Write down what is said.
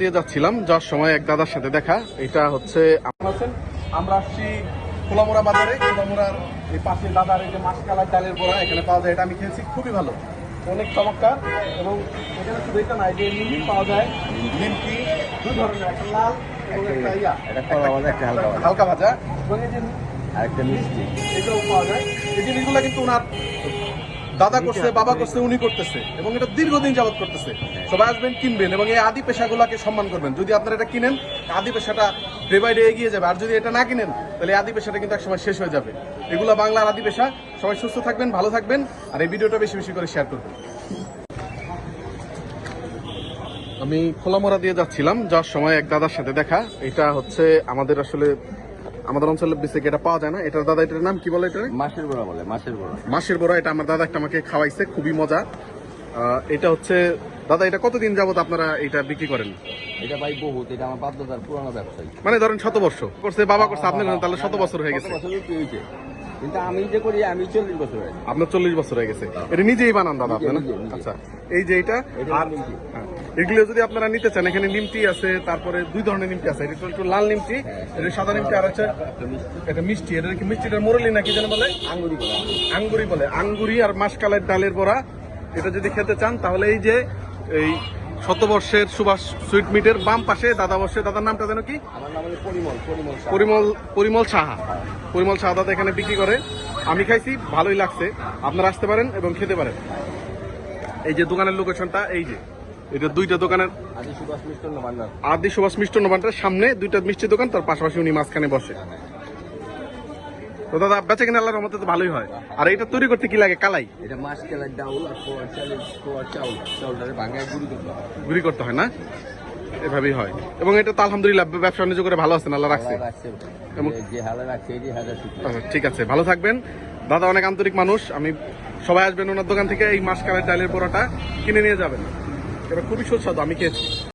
দিয়ে যাচ্ছিলাম যার সময় এক দাদার সাথে দেখা। এটা হচ্ছে আমরা আসছি কোলামোড়া বাজারে। কোলামোড়ার এই পাশে দাদার এই যে মাসকালাই চালের বড়া এখানে পাওয়া যায়। এটা আমি খেয়েছি খুবই ভালো। অনেক চমৎকার। এবং এখানে শুধু এটা নাই যে নিমকি পাওয়া যায়। নিমকি দুই ধরনের একটা লাল এবং একটা ইয়া। একটা। হালকা ভাজা। এবং এই যে আরেকটা মিষ্টি। এটাও পাওয়া যায়। এই জিনিসগুলো কিন্তু ওনার দাদা করছে, বাবা করছে, উনি করতেছে এবং এটা দীর্ঘদিন যাবত করতেছে। সবাই আসবেন, কিনবেন এবং এই আদি পেশাগুলোকে সম্মান করবেন। যদি আপনারা এটা কিনেন, আদি পেশাটা ডে বাই ডে এগিয়ে যাবে। আর যদি এটা না কিনেন, তাহলে আদি পেশাটা কিন্তু একসময় শেষ হয়ে যাবে। এগুলো বাংলার আদি পেশা। সবাই সুস্থ থাকবেন, ভালো থাকবেন আর এই ভিডিওটা বেশি বেশি করে শেয়ার করবেন। আমি খোলামোড়া দিয়ে যাচ্ছিলাম। যার সময় এক দাদার সাথে দেখা। এটা হচ্ছে আমাদের আসলে আমাদের অঞ্চলের বেশি এটা পাওয়া যায় না? এটার দাদা এটার নাম কি বলে এটা মাছের বড়া বলে মাছের বড়া। মাসের বড়া এটা আমার দাদা একটা আমাকে খাওয়াইছে খুবই মজা। আহ, এটা হচ্ছে দাদা এটা কতদিন যাবত আপনারা এটা বিক্রি করেন? এটা ভাই বহুত এটা আমার বাপদাদার পুরানো ব্যবসায়ী। মানে ধরেন শত বর্ষ করছে বাবা করছে আপনি তাহলে শত বছর হয়ে গেছে। কিন্তু আমি যে করি আমি চল্লিশ বছর হয়েছে। আপনার চল্লিশ বছর হয়ে গেছে। এটা নিজেই বানান দাদা আপনার না? নিজে, নিজে। আচ্ছা এই যে এটা এটা আর নিমকি। হ্যাঁ, এগুলো যদি আপনারা নিতে চান এখানে নিমটি আছে তারপরে দুই ধরনের নিমটি আছে। এটা একটু লাল নিমটি এটা সাদা নিমটি আর হচ্ছে এটা মিষ্টি। এটা কি মিষ্টিটা মোরলি নাকি যেন বলে? আঙ্গুরি বলে। আঙ্গুরি বলে। আঙ্গুরি আর মাসকালের ডালের বড়া এটা যদি খেতে চান তাহলে এই যে এই শতবর্ষের সুভাষ সুইট মিটের বাম পাশে দাদা বসে দাদার নামটা যেন কি? পরিমল পরিমল সাহা। পরিমল সাহা। দাদা এখানে বিক্রি করে। আমি খাইছি ভালোই লাগছে। আপনারা আসতে পারেন এবং খেতে পারেন। এই যে দোকানের লোকেশনটা এই যে। এটা দুইটা দোকানের আদি সুভাষ মিষ্টান্ন ভান্ডার। সামনে দুইটা মিষ্টি দোকান তার পাশাপাশি উনি মাঝখানে বসে। তো দাদা বেচে কিনে আল্লাহর রহমতে তো ভালোই হয়। আর এটা তৈরি করতে কি লাগে? কালাই? এটা মাছ কেলার ডাউল আর কোয়ার চালের কোয়ার চাউল। চাউলটারে ভাঙায় গুঁড়ি করতে হয়। গুড়ি করতে হয় না? এভাবেই হয়। এবং এটা তো আলহামদুলিল্লাহ ব্যবসা বাণিজ্য করে ভালো আছেন আল্লাহ রাখছে? আচ্ছা, ঠিক আছে ভালো থাকবেন। দাদা অনেক আন্তরিক মানুষ। আমি সবাই আসবেন ওনার দোকান থেকে এই মাসকালের ডালের পরোটা কিনে নিয়ে যাবেন। এটা খুবই সুস্বাদু আমি খেয়েছি।